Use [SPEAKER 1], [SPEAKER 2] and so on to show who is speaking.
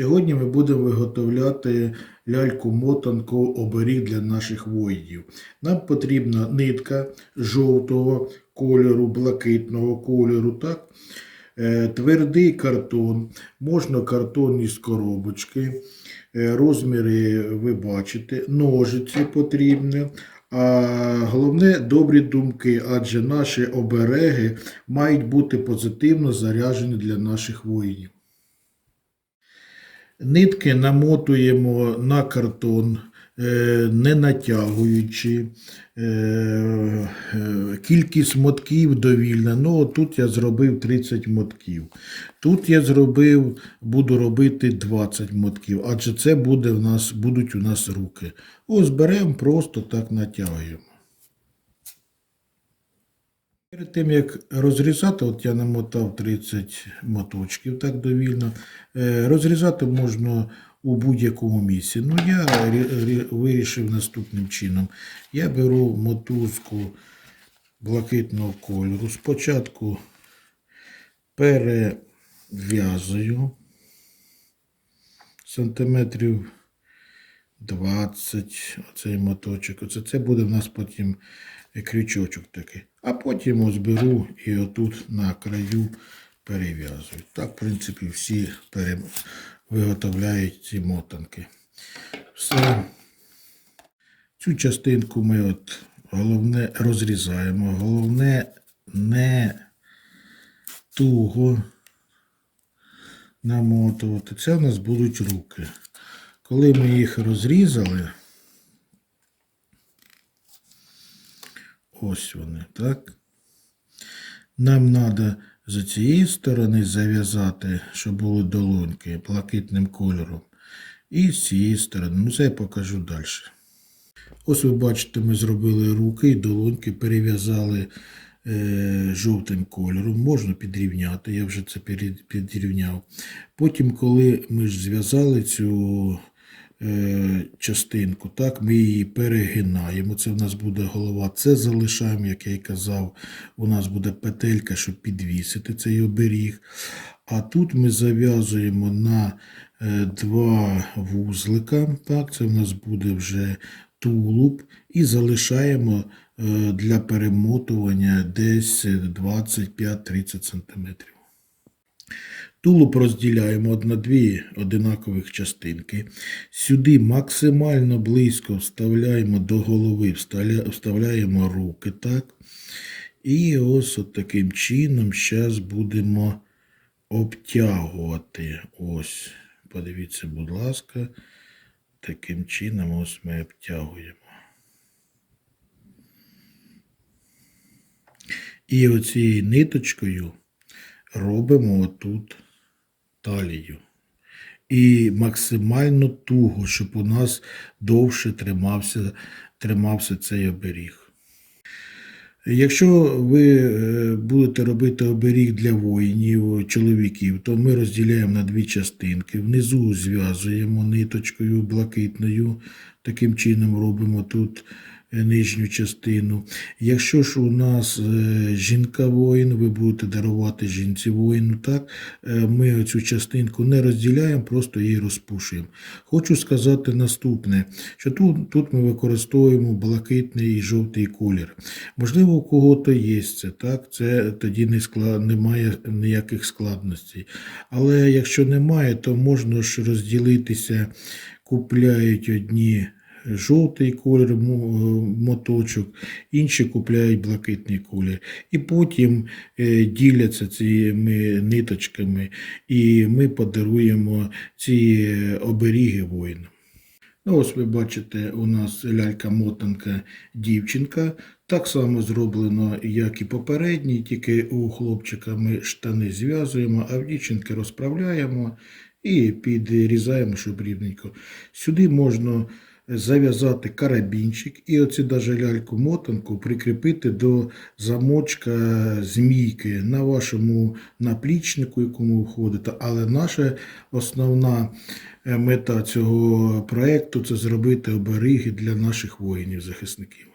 [SPEAKER 1] Сьогодні ми будемо виготовляти ляльку-мотанку оберіг для наших воїнів. Нам потрібна нитка жовтого кольору, блакитного кольору, так? Е, Твердий картон, можна картон із коробочки, Е, розміри ви бачите, ножиці потрібні. А головне добрі думки, адже наші обереги мають бути позитивно заряджені для наших воїнів. Нитки намотуємо на картон, е, не натягуючи. Е, е, Кількість мотків довільна. Ну, тут я зробив 30 мотків. Тут я зробив, буду робити 20 мотків, адже це буде в нас, будуть у нас руки. Ось беремо, просто так натягуємо. Перед тим, як розрізати, от я намотав 30 моточків так довільно. Е, Розрізати можна у будь-якому місці. Ну, я рі- рі- вирішив наступним чином. Я беру мотузку блакитного кольору. Спочатку перев'язую сантиметрів 20 оцей моточок. Оце це буде в нас потім крючочок такий. А потім ось беру і отут на краю перев'язую. Так, в принципі, всі виготовляють ці мотанки. Все. Цю частинку ми от головне розрізаємо. Головне не туго намотувати. Це у нас будуть руки. Коли ми їх розрізали, ось вони, так? Нам треба з цієї сторони зав'язати, щоб були долоньки блакитним кольором. І з цієї сторони. Ну, це я покажу далі. Ось ви бачите, ми зробили руки і долоньки, перев'язали е, жовтим кольором. Можна підрівняти, я вже це підрівняв. Потім, коли ми ж зв'язали цю частинку, так, ми її перегинаємо. Це в нас буде голова. Це залишаємо, як я й казав, у нас буде петелька, щоб підвісити цей оберіг. А тут ми зав'язуємо на е, два вузлика. Так, це в нас буде вже тулуб. І залишаємо е, для перемотування десь 25-30 см. Тулуб розділяємо на дві одинакових частинки. Сюди максимально близько вставляємо до голови, вставляємо руки. так. І ось от таким чином зараз будемо обтягувати. Ось, подивіться, будь ласка, таким чином ось ми обтягуємо. І оцією ниточкою робимо отут талію. І максимально туго, щоб у нас довше тримався, тримався цей оберіг. Якщо ви е, будете робити оберіг для воїнів, чоловіків, то ми розділяємо на дві частинки. Внизу зв'язуємо ниточкою блакитною, таким чином робимо тут нижню частину. Якщо ж у нас е, жінка воїн, ви будете дарувати жінці воїну, так, е, ми цю частинку не розділяємо, просто її розпушуємо. Хочу сказати наступне, що тут, тут ми використовуємо блакитний і жовтий колір. Можливо, у кого-то є це, так? Це тоді не склад... немає ніяких складностей. Але якщо немає, то можна ж розділитися, купляють одні жовтий колір моточок, інші купляють блакитний колір. І потім е, діляться цими ниточками, і ми подаруємо ці е, оберіги воїнам. Ну, ось ви бачите, у нас лялька-мотанка дівчинка. Так само зроблено, як і попередній, тільки у хлопчика ми штани зв'язуємо, а в дівчинки розправляємо і підрізаємо, щоб рівненько. Сюди можна зав'язати карабінчик і оці даже ляльку-мотанку прикріпити до замочка змійки на вашому наплічнику, якому ви входите. Але наша основна е, мета цього проєкту це зробити оберіги для наших воїнів-захисників.